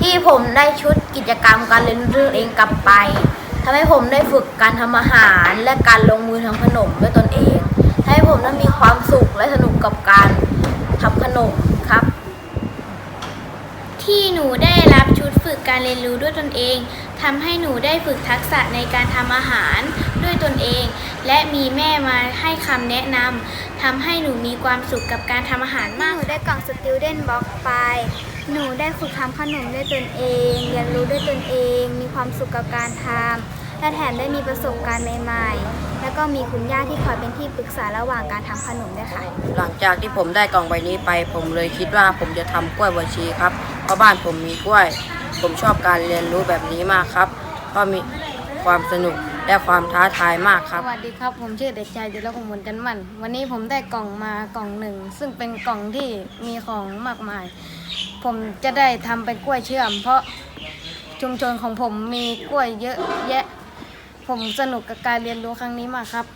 ที่ผมได้ชุดกิจกรรมการเรียนรู้เองกลับไปทำให้ผมได้ฝึกการทำอาหารและการลงมือทำขนมด้วยตนเองทำให้ผมได้มีความสุขและสนุกกับการทำขนมครับ ที่หนูได้รับชุดฝึกการเรียนรู้ด้วยตนเองทำให้หนูได้ฝึกทักษะในการทำอาหารด้วยตนเอง และมีแม่มาให้คำแนะนำทำให้หนูมีความสุขกับการทำอาหารมาก หนูได้กล่อง Student Box ไป หนูได้ฝึกทำขนมด้วยตนเอง เรียนรู้ด้วยตนเอง มีความสุขกับการทำและแถมได้มีประสบการณ์ใหม่ๆ แล้วก็มีคุณย่าที่คอยเป็นที่ปรึกษาระหว่างการทำขนมด้วยค่ะ หลังจากที่ผมได้กล่องใบนี้ไป ผมเลยคิดว่าผมจะทำกล้วยบวชชีครับเพราะบ้านผมมีกล้วย ผมชอบการเรียนรู้แบบนี้มากครับเพราะมีความสนุก และความท้าทายมากครับ สวัสดีครับผมชื่อเด็กชายจิรพงศ์มนจันมัน วันนี้ผมได้กล่องมากล่องหนึ่ง ซึ่งเป็นกล่องที่มีของมากมาย ผมจะได้ทำเป็นกล้วยเชื่อม เพราะชุมชนของผมมีกล้วยเยอะแยะ ผมสนุกกับการเรียนรู้ครั้งนี้มากครับ